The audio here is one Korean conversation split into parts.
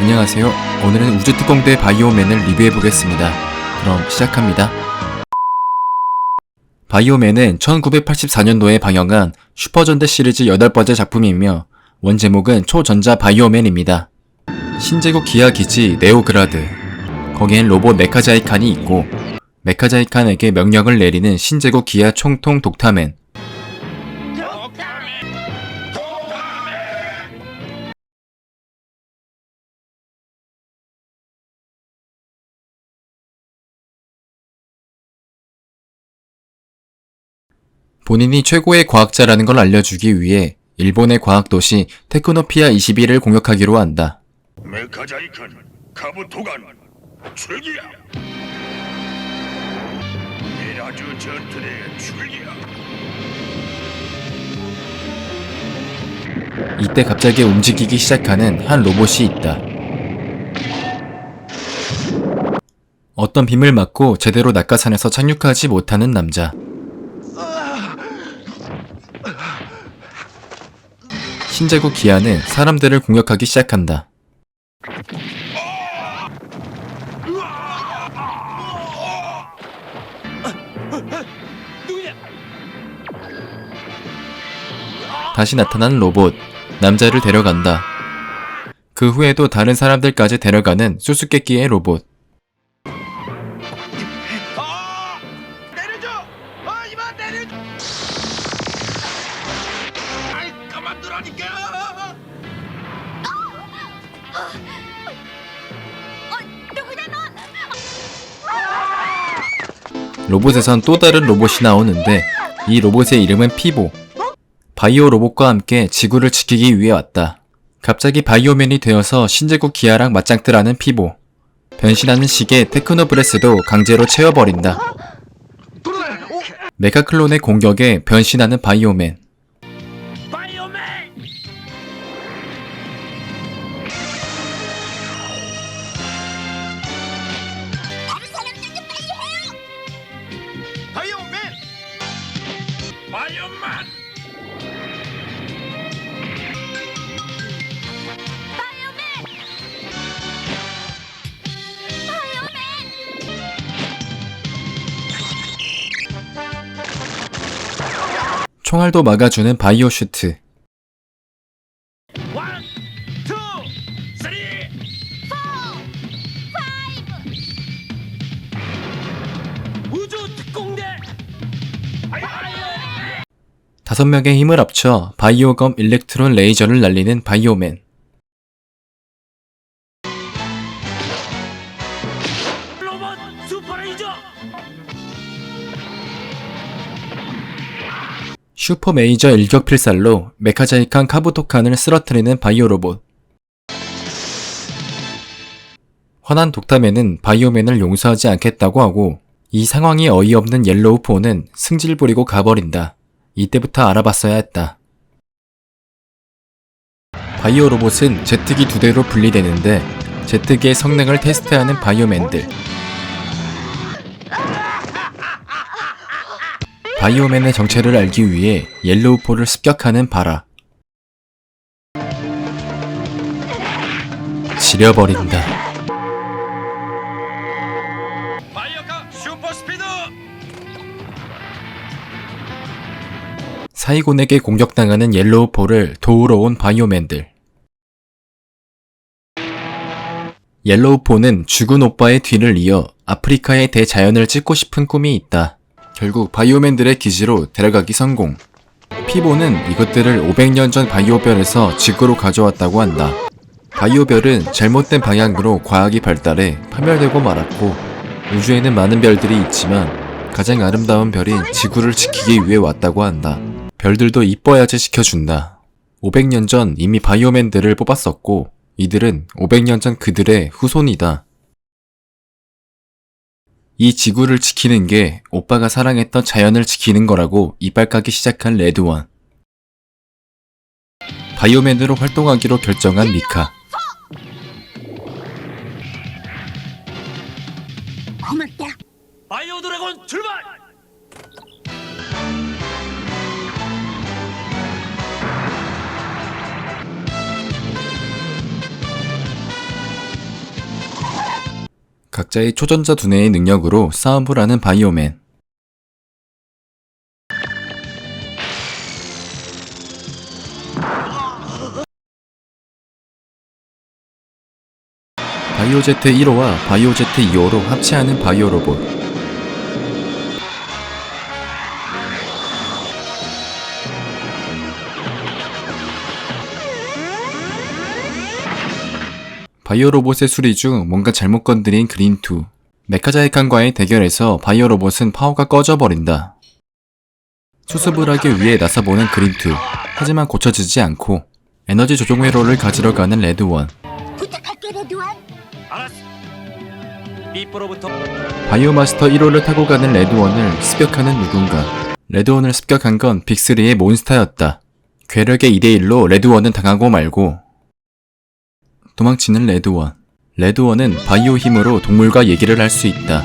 안녕하세요. 오늘은 우주특공대 바이오맨을 리뷰해보겠습니다. 그럼 시작합니다. 바이오맨은 1984년도에 방영한 슈퍼전대 시리즈 8번째 작품이며 원제목은 초전자 바이오맨입니다. 신제국 기하 기지 네오그라드. 거기엔 로봇 메카자이칸이 있고 메카자이칸에게 명령을 내리는 신제국 기하 총통 독타맨. 본인이 최고의 과학자라는 걸 알려주기 위해 일본의 과학 도시 테크노피아 21을 공격하기로 한다. 메카자이칸 카부토간 출기야 미라주 전투대 출기야 이때 갑자기 움직이기 시작하는 한 로봇이 있다. 어떤 빔을 맞고 제대로 낙하산에서 착륙하지 못하는 남자. 신제국 기아는 사람들을 공격하기 시작한다. 다시 나타난 로봇, 남자를 데려간다. 그 후에도 다른 사람들까지 데려가는 수수께끼의 로봇. 로봇에선 또 다른 로봇이 나오는데 이 로봇의 이름은 피보. 바이오 로봇과 함께 지구를 지키기 위해 왔다. 갑자기 바이오맨이 되어서 신제국 기아랑 맞짱뜨라는 피보. 변신하는 시계 테크노브레스도 강제로 채워버린다. 메카클론의 공격에 변신하는 바이오맨. 총알도 막아주는 바이오 슈트. 다섯 명의 힘을 합쳐 바이오검 일렉트론 레이저를 날리는 바이오맨. 슈퍼레이저 슈퍼 메이저 일격 필살로 메카자이칸 카부토칸을 쓰러뜨리는 바이오 로봇. 화난 독타맨은 바이오맨을 용서하지 않겠다고 하고 이 상황이 어이없는 옐로우 포는 승질 부리고 가버린다. 이때부터 알아봤어야 했다. 바이오 로봇은 제트기 두 대로 분리되는데 제트기의 성능을 테스트하는 바이오맨들. 바이오맨의 정체를 알기 위해 옐로우포를 습격하는 바라. 지려버린다. 사이곤에게 공격당하는 옐로우포를 도우러 온 바이오맨들. 옐로우포는 죽은 오빠의 뒤를 이어 아프리카의 대자연을 찍고 싶은 꿈이 있다. 결국 바이오맨들의 기지로 데려가기 성공. 피보는 이것들을 500년 전 바이오별에서 지구로 가져왔다고 한다. 바이오별은 잘못된 방향으로 과학이 발달해 파멸되고 말았고 우주에는 많은 별들이 있지만 가장 아름다운 별인 지구를 지키기 위해 왔다고 한다. 별들도 이뻐야지 지켜준다. 500년 전 이미 바이오맨들을 뽑았었고 이들은 500년 전 그들의 후손이다. 이 지구를 지키는 게 오빠가 사랑했던 자연을 지키는 거라고 이빨 까기 시작한 레드원. 바이오맨으로 활동하기로 결정한 미카. 고맙다. 바이오 드래곤 출발 각자의 초전자 두뇌의 능력으로 싸움을 하는 바이오맨. 바이오제트 1호와 바이오제트 2호로 합체하는 바이오 로봇. 바이오 로봇의 수리 중 뭔가 잘못 건드린 그린2. 메카자이칸과의 대결에서 바이오 로봇은 파워가 꺼져버린다. 수습을 하기 위해 나서보는 그린2. 하지만 고쳐지지 않고 에너지 조종 회로를 가지러 가는 레드원. 부탁할게 레드원 알았어. 삐뽀로부터 바이오 마스터 1호를 타고 가는 레드원을 습격하는 누군가. 레드원을 습격한 건 빅3의 몬스타였다. 괴력의 2대1로 레드원은 당하고 말고 도망치는 레드원. 레드원은 바이오 힘으로 동물과 얘기를 할 수 있다.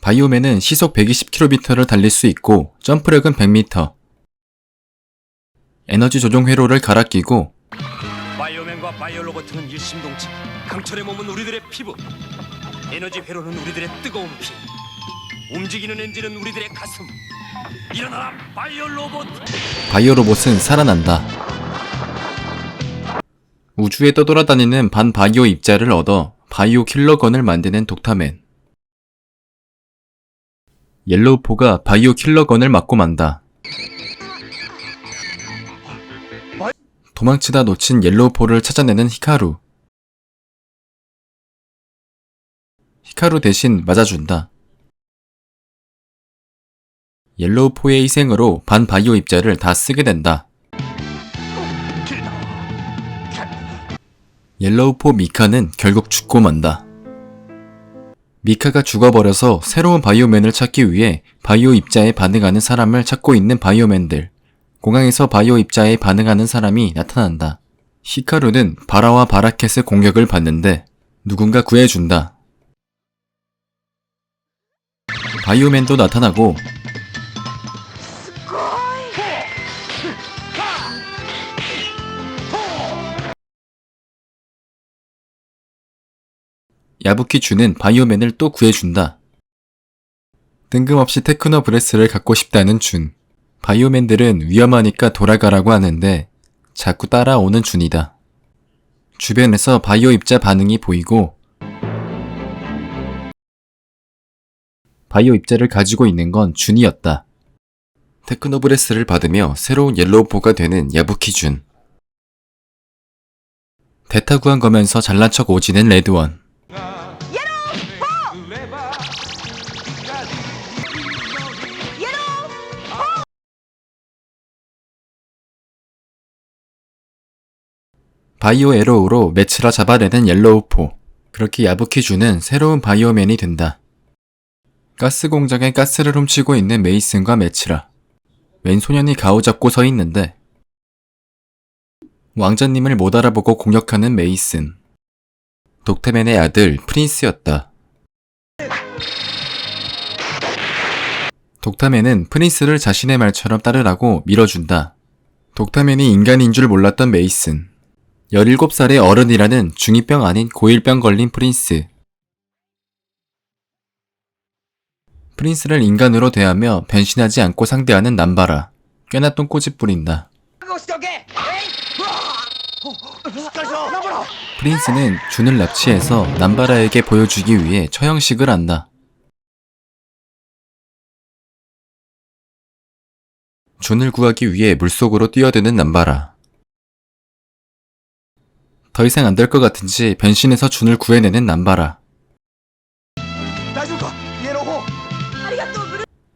바이오맨은 시속 120km를 달릴 수 있고 점프력은 100m. 에너지 조종 회로를 갈아 끼고 바이오맨과 바이오로버트는 일심동체. 강철의 몸은 우리들의 피부. 에너지 회로는 우리들의 뜨거운 피. 움직이는 엔진은 우리들의 가슴. 일어나라 바이오 로봇. 바이오 로봇은 살아난다. 우주에 떠돌아다니는 반 바이오 입자를 얻어 바이오 킬러건을 만드는 독타맨. 옐로우포가 바이오 킬러건을 맞고 만다. 도망치다 놓친 옐로우포를 찾아내는 히카루. 히카루 대신 맞아준다. 옐로우포의 희생으로 반 바이오 입자를 다 쓰게 된다. 옐로우포 미카는 결국 죽고 만다. 미카가 죽어버려서 새로운 바이오맨을 찾기 위해 바이오 입자에 반응하는 사람을 찾고 있는 바이오맨들. 공항에서 바이오 입자에 반응하는 사람이 나타난다. 히카루는 바라와 바라켓의 공격을 받는데 누군가 구해준다. 바이오맨도 나타나고 야부키 주는 바이오맨을 또 구해준다. 뜬금없이 테크노 브레스를 갖고 싶다는 준. 바이오맨들은 위험하니까 돌아가라고 하는데 자꾸 따라오는 준이다. 주변에서 바이오 입자 반응이 보이고 바이오 입자를 가지고 있는 건 준이었다. 테크노 브레스를 받으며 새로운 옐로우포가 되는 야부키 준. 대타 구한 거면서 잘난 척 오지는 레드원. 바이오 에로우로 매치라 잡아내는 옐로우포. 그렇게 야부키주는 새로운 바이오맨이 된다. 가스 공장에 가스를 훔치고 있는 메이슨과 매치라. 웬 소년이 가오 잡고 서 있는데 왕자님을 못 알아보고 공격하는 메이슨. 독태맨의 아들 프린스였다. 독타맨은 프린스를 자신의 말처럼 따르라고 밀어준다. 독타맨이 인간인 줄 몰랐던 메이슨. 17살의 어른이라는 중2병 아닌 고1병 걸린 프린스. 프린스를 인간으로 대하며 변신하지 않고 상대하는 남바라. 꽤나 똥꼬집 부린다. 프린스는 준을 납치해서 남바라에게 보여주기 위해 처형식을 한다. 준을 구하기 위해 물속으로 뛰어드는 남바라. 더 이상 안 될 것 같은지 변신해서 준을 구해내는 남바라.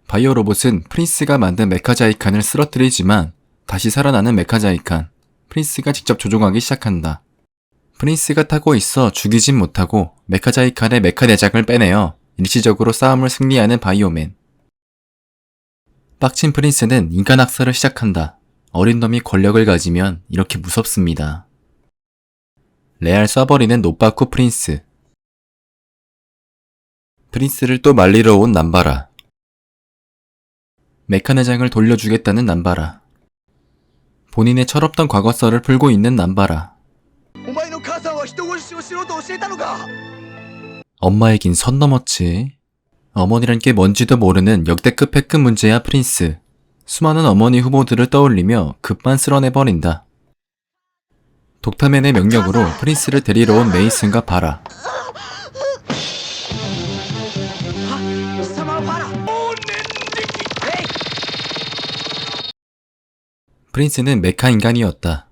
바이오 로봇은 프린스가 만든 메카자이칸을 쓰러뜨리지만 다시 살아나는 메카자이칸, 프린스가 직접 조종하기 시작한다. 프린스가 타고 있어 죽이진 못하고 메카자이칸의 메카 대장을 빼내어 일시적으로 싸움을 승리하는 바이오맨. 빡친 프린스는 인간 학살을 시작한다. 어린 놈이 권력을 가지면 이렇게 무섭습니다. 레알 써버리는 노바쿠 프린스. 프린스를 또 말리러 온 남바라. 메카네장을 돌려주겠다는 남바라. 본인의 철없던 과거설을 풀고 있는 남바라. 엄마의 긴선 넘었지. 어머니란 게 뭔지도 모르는 역대급 패급 문제야 프린스. 수많은 어머니 후보들을 떠올리며 급만 쓸어내버린다. 독타맨의 명령으로 프린스를 데리러 온 메이슨과 바라. 프린스는 메카 인간이었다.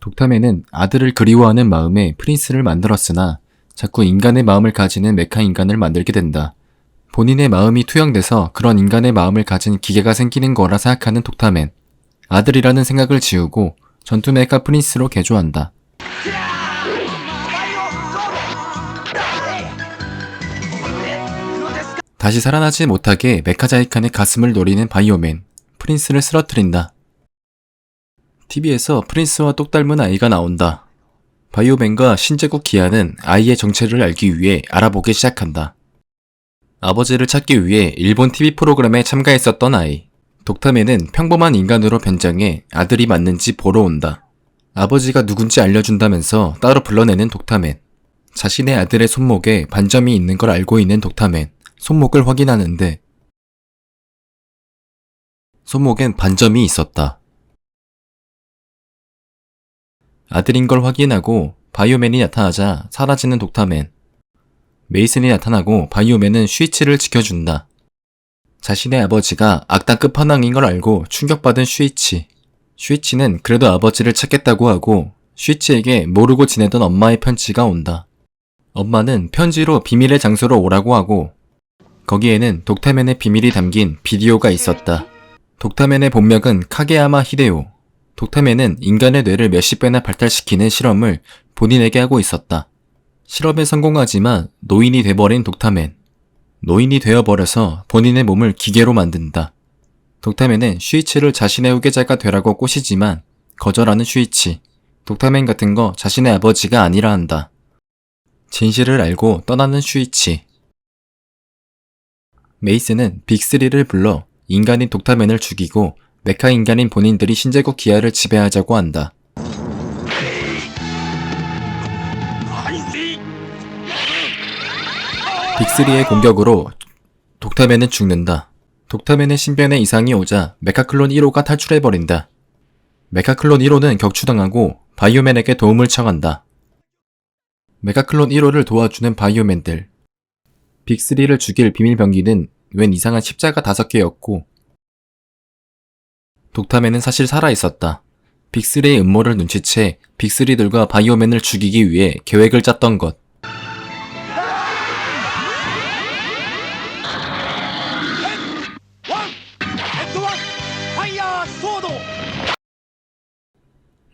독타맨은 아들을 그리워하는 마음에 프린스를 만들었으나 자꾸 인간의 마음을 가지는 메카 인간을 만들게 된다. 본인의 마음이 투영돼서 그런 인간의 마음을 가진 기계가 생기는 거라 생각하는 독타맨. 아들이라는 생각을 지우고 전투 메카 프린스로 개조한다. 다시 살아나지 못하게 메카자이칸의 가슴을 노리는 바이오맨, 프린스를 쓰러뜨린다. TV에서 프린스와 똑 닮은 아이가 나온다. 바이오맨과 신제국 기아는 아이의 정체를 알기 위해 알아보기 시작한다. 아버지를 찾기 위해 일본 TV 프로그램에 참가했었던 아이. 독타맨은 평범한 인간으로 변장해 아들이 맞는지 보러 온다. 아버지가 누군지 알려준다면서 따로 불러내는 독타맨. 자신의 아들의 손목에 반점이 있는 걸 알고 있는 독타맨. 손목을 확인하는데 손목엔 반점이 있었다. 아들인 걸 확인하고 바이오맨이 나타나자 사라지는 독타맨. 메이슨이 나타나고 바이오맨은 슈이치를 지켜준다. 자신의 아버지가 악당 끝판왕인 걸 알고 충격받은 슈이치. 슈이치는 그래도 아버지를 찾겠다고 하고 슈이치에게 모르고 지내던 엄마의 편지가 온다. 엄마는 편지로 비밀의 장소로 오라고 하고 거기에는 독타맨의 비밀이 담긴 비디오가 있었다. 독타맨의 본명은 카게야마 히데오. 독타맨은 인간의 뇌를 몇십 배나 발달시키는 실험을 본인에게 하고 있었다. 실험에 성공하지만 노인이 돼버린 독타맨. 노인이 되어버려서 본인의 몸을 기계로 만든다. 독타맨은 슈이치를 자신의 후계자가 되라고 꼬시지만 거절하는 슈이치. 독타맨 같은 거 자신의 아버지가 아니라 한다. 진실을 알고 떠나는 슈이치. 메이스는 빅3를 불러 인간인 독타맨을 죽이고 메카 인간인 본인들이 신제국 기아를 지배하자고 한다. 빅3의 공격으로 독타맨은 죽는다. 독타맨의 신변에 이상이 오자 메카클론 1호가 탈출해버린다. 메카클론 1호는 격추당하고 바이오맨에게 도움을 청한다. 메카클론 1호를 도와주는 바이오맨들. 빅3를 죽일 비밀병기는 웬 이상한 십자가 다섯 개였고 독타맨은 사실 살아있었다. 빅3의 음모를 눈치채 빅3들과 바이오맨을 죽이기 위해 계획을 짰던 것.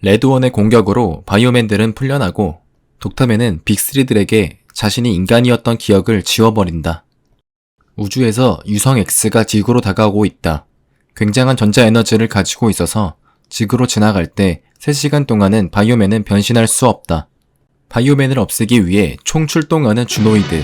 레드원의 공격으로 바이오맨들은 풀려나고 독타맨은 빅3들에게 자신이 인간이었던 기억을 지워버린다. 우주에서 유성 X가 지구로 다가오고 있다. 굉장한 전자에너지를 가지고 있어서 지구로 지나갈 때 3시간 동안은 바이오맨은 변신할 수 없다. 바이오맨을 없애기 위해 총 출동하는 주노이드.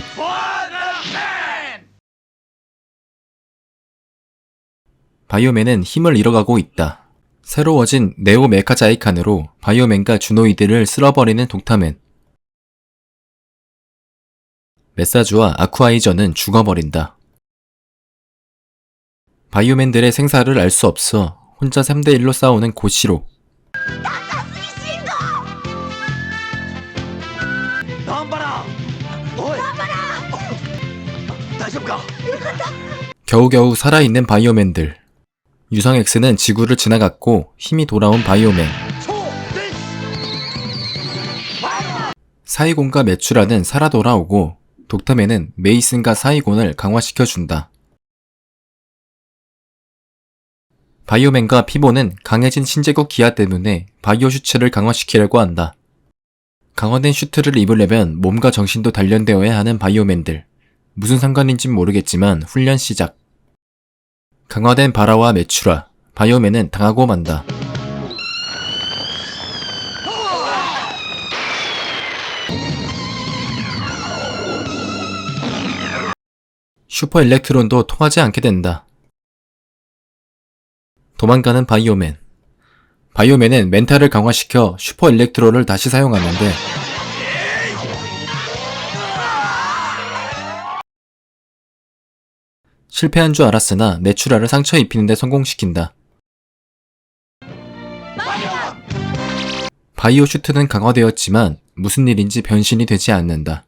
바이오맨은 힘을 잃어가고 있다. 새로워진 네오 메카자이칸으로 바이오맨과 주노이드를 쓸어버리는 독타맨. 메사주와 아쿠아이저는 죽어버린다. 바이오맨들의 생사를 알 수 없어 혼자 3대1로 싸우는 고시로. 겨우겨우 살아있는 바이오맨들. 유성 X는 지구를 지나갔고 힘이 돌아온 바이오맨 사이곤과 매출하는 살아 돌아오고 독터맨은 메이슨과 사이곤을 강화시켜준다. 바이오맨과 피보는 강해진 신제국 기아 때문에 바이오 슈츠를 강화시키려고 한다. 강화된 슈트를 입으려면 몸과 정신도 단련되어야 하는 바이오맨들. 무슨 상관인지 모르겠지만 훈련 시작. 강화된 바라와 메추라, 바이오맨은 당하고 만다. 슈퍼 일렉트론도 통하지 않게 된다. 도망가는 바이오맨. 바이오맨은 멘탈을 강화시켜 슈퍼 일렉트로를 다시 사용하는데 실패한 줄 알았으나 내추라를 상처 입히는데 성공시킨다. 바이오 슈트는 강화되었지만 무슨 일인지 변신이 되지 않는다.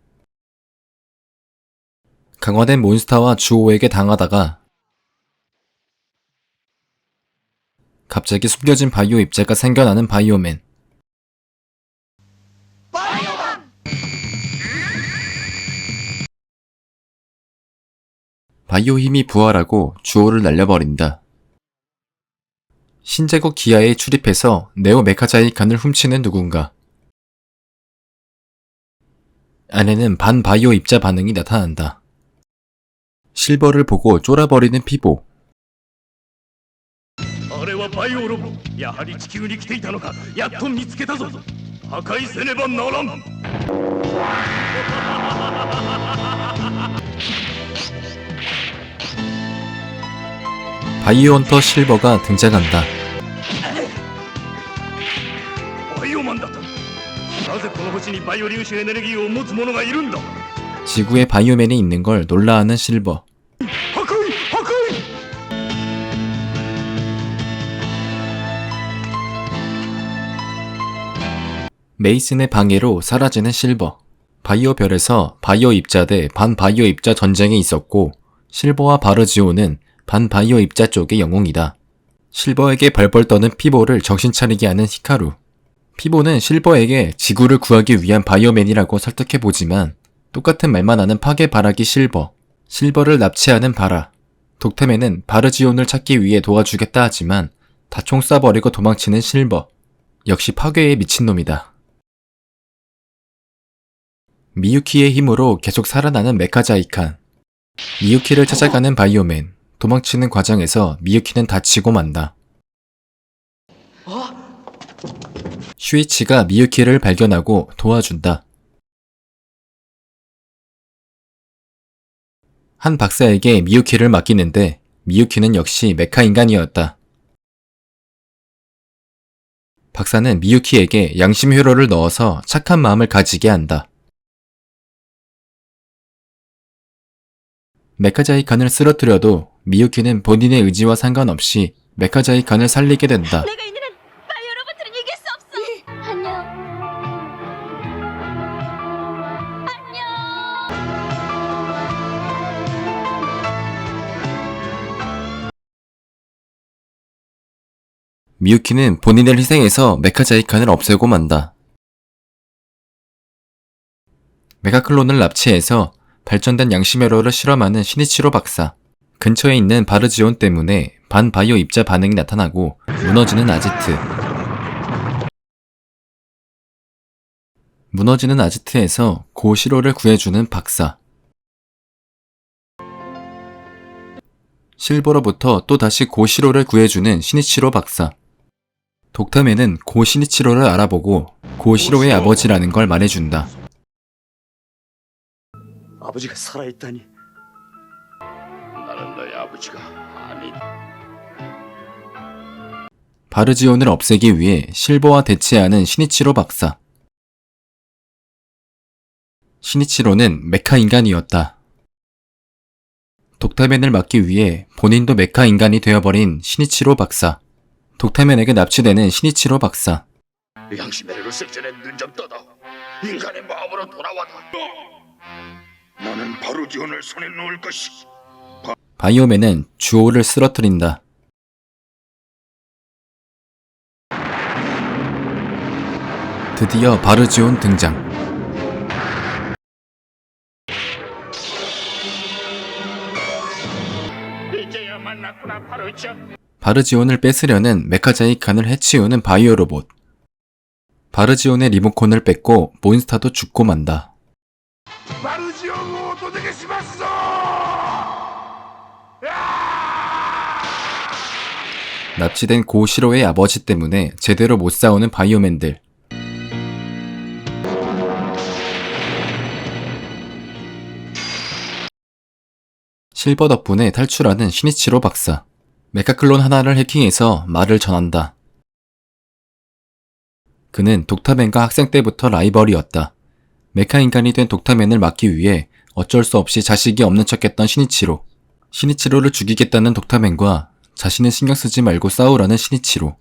강화된 몬스타와 주오에게 당하다가 갑자기 숨겨진 바이오 입자가 생겨나는 바이오맨. 바이오 힘이 부활하고 주오를 날려버린다. 신제국 기아에 출입해서 네오 메카자이칸을 훔치는 누군가. 안에는 반 바이오 입자 반응이 나타난다. 실버를 보고 쫄아버리는 피보. 바이오헌터 실버가 등장한다. 지구에 바이오맨이 있는 걸 놀라하는 실버. 메이슨의 방해로 사라지는 실버. 바이오 별에서 바이오 입자 대 반바이오 입자 전쟁이 있었고 실버와 바르지오는 반 바이오 입자 쪽의 영웅이다. 실버에게 벌벌 떠는 피보를 정신 차리게 하는 히카루. 피보는 실버에게 지구를 구하기 위한 바이오맨이라고 설득해보지만, 똑같은 말만 하는 파괴 바라기 실버. 실버를 납치하는 바라. 독템에는 바르지온을 찾기 위해 도와주겠다 하지만, 다총 쏴버리고 도망치는 실버. 역시 파괴에 미친놈이다. 미유키의 힘으로 계속 살아나는 메카자이칸. 미유키를 찾아가는 바이오맨. 도망치는 과정에서 미유키는 다치고 만다. 슈이치가 미유키를 발견하고 도와준다. 한 박사에게 미유키를 맡기는데 미유키는 역시 메카 인간이었다. 박사는 미유키에게 양심 회로를 넣어서 착한 마음을 가지게 한다. 메카자이칸을 쓰러뜨려도 미유키는 본인의 의지와 상관없이 메카자이칸을 살리게 된다. 내가 있는 한 바이오 로봇들은 이길 수 없어. 안녕. 안녕. 미유키는 본인을 희생해서 메카자이칸을 없애고 만다. 메가클론을 납치해서 발전된 양심회로를 실험하는 시니치로 박사. 근처에 있는 바르지온 때문에 반바이오 입자 반응이 나타나고 무너지는 아지트. 무너지는 아지트에서 고시로를 구해주는 박사. 실버로부터 또다시 고시로를 구해주는 시니치로 박사. 독탐에는 고시니치로를 알아보고 고시로의 아버지라는 걸 말해준다. 아버지가 살아있다니 아버지가 아니 바르지온을 없애기 위해 실버와 대치하는 시니치로 박사. 시니치로는 메카 인간이었다. 독타맨을 막기 위해 본인도 메카 인간이 되어버린 시니치로 박사. 독타맨에게 납치되는 시니치로 박사. 양심의 를쓸 전에 눈좀 떠다 인간의 마음으로 돌아와라 나는 바로 지원을 손에 놓을 것이 바이오맨은 주오를 쓰러뜨린다. 드디어 바르지온 등장. 이제야 만났구나 저 바르지온을 뺏으려는 메카자이칸을 해치우는 바이오 로봇. 바르지온의 리모컨을 뺏고 몬스타도 죽고 만다. 납치된 고시로의 아버지 때문에 제대로 못 싸우는 바이오맨들. 실버 덕분에 탈출하는 시니치로 박사. 메카클론 하나를 해킹해서 말을 전한다. 그는 독타맨과 학생 때부터 라이벌이었다. 메카 인간이 된 독타맨을 막기 위해 어쩔 수 없이 자식이 없는 척했던 신이치로. 신이치로를 죽이겠다는 독타맨과 자신은 신경 쓰지 말고 싸우라는 신이치로.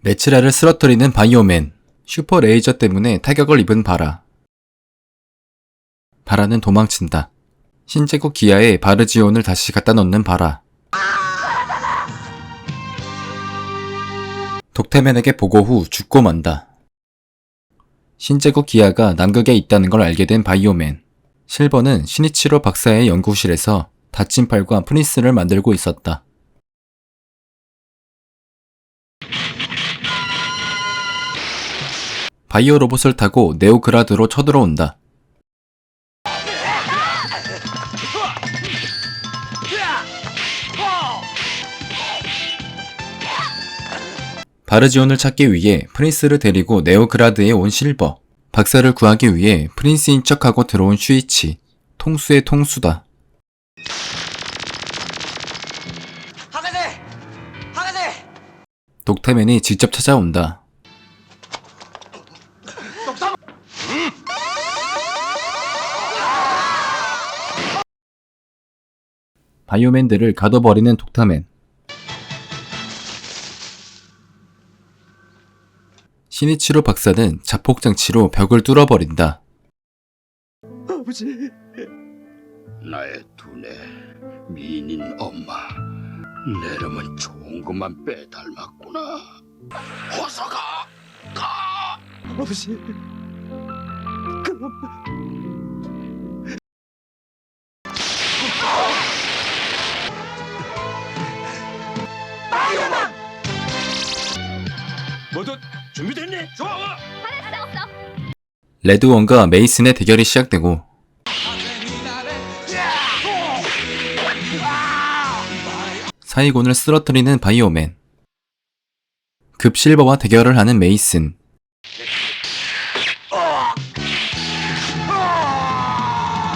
메츠라를 쓰러뜨리는 바이오맨. 슈퍼 레이저 때문에 타격을 입은 바라. 바라는 도망친다. 신제국 기아에 바르지온을 다시 갖다 놓는 바라. 독태맨에게 보고 후 죽고 만다. 신제국 기아가 남극에 있다는 걸 알게 된 바이오맨. 실버는 시니치로 박사의 연구실에서 다친 팔과 프린스를 만들고 있었다. 바이오 로봇을 타고 네오그라드로 쳐들어온다. 바르지온을 찾기 위해 프린스를 데리고 네오그라드에 온 실버. 박사를 구하기 위해 프린스인 척하고 들어온 슈이치. 통수의 통수다. 하가세 하가세 독타맨이 직접 찾아온다. 바이오맨들을 가둬버리는 독타맨. 시니치로 박사는 자폭장치로 벽을 뚫어버린다. 아버지 나의 두뇌 미인인 엄마 내 이름은 좋은 것만 빼닮았구나 어서 가! 가! 아버지 그럼 레드원과 메이슨의 대결이 시작되고 사이곤을 쓰러뜨리는 바이오맨. 급 실버와 대결을 하는 메이슨.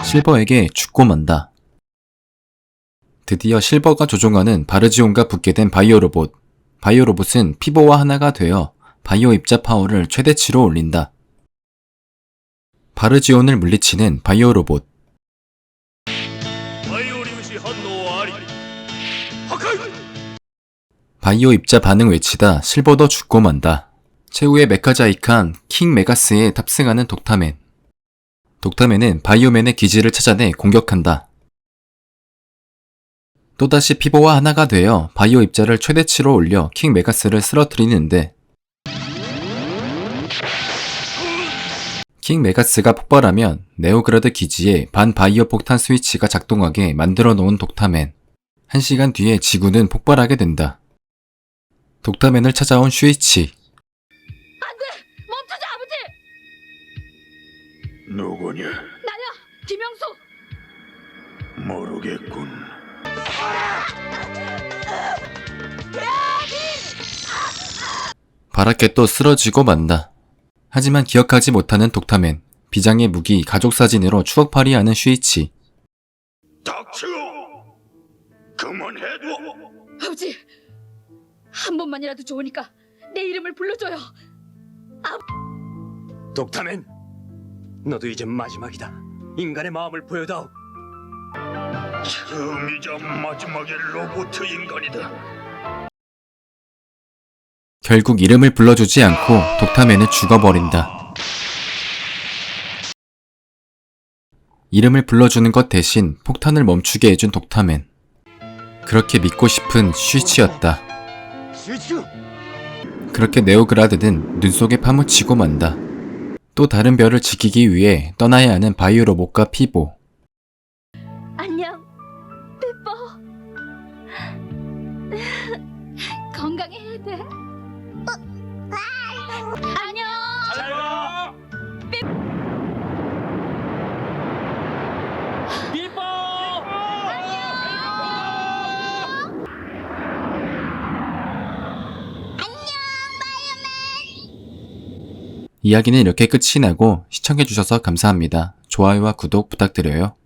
실버에게 죽고 만다. 드디어 실버가 조종하는 바르지온과 붙게 된 바이오 로봇. 바이오 로봇은 피보와 하나가 되어 바이오 입자 파워를 최대치로 올린다 바르지온을 물리치는 바이오 로봇. 바이오 입자 반응 외치다 실버도 죽고 만다. 최후의 메카자이칸 킹 메가스에 탑승하는 독타맨. 독타맨은 바이오맨의 기지를 찾아내 공격한다. 또다시 피보와 하나가 되어 바이오 입자를 최대치로 올려 킹 메가스를 쓰러뜨리는데 킹 메가스가 폭발하면 네오그라드 기지에 반바이오 폭탄 스위치가 작동하게 만들어 놓은 독타맨. 한 시간 뒤에 지구는 폭발하게 된다. 독타맨을 찾아온 슈이치. 멈춰줘 아버지. 누구냐 나야 김영수. 모르겠군 바라켓도 쓰러지고 만다. 하지만 기억하지 못하는 독타맨. 비장의 무기 가족 사진으로 추억팔이하는 슈이치. 닥쳐 그만해둬 아버지 한 번만이라도 좋으니까 내 이름을 불러줘요. 독타맨. 너도 이제 마지막이다. 인간의 마음을 보여다오. 처음이자 마지막의 로봇 인간이다 결국 이름을 불러주지 않고 독타맨은 죽어버린다. 이름을 불러주는 것 대신 폭탄을 멈추게 해준 독타맨. 그렇게 믿고 싶은 슈이치였다. 스위치 그렇게 네오그라드는 눈 속에 파묻히고 만다. 또 다른 별을 지키기 위해 떠나야 하는 바이오 로봇과 피보. 이야기는 이렇게 끝이 나고 시청해주셔서 감사합니다. 좋아요와 구독 부탁드려요.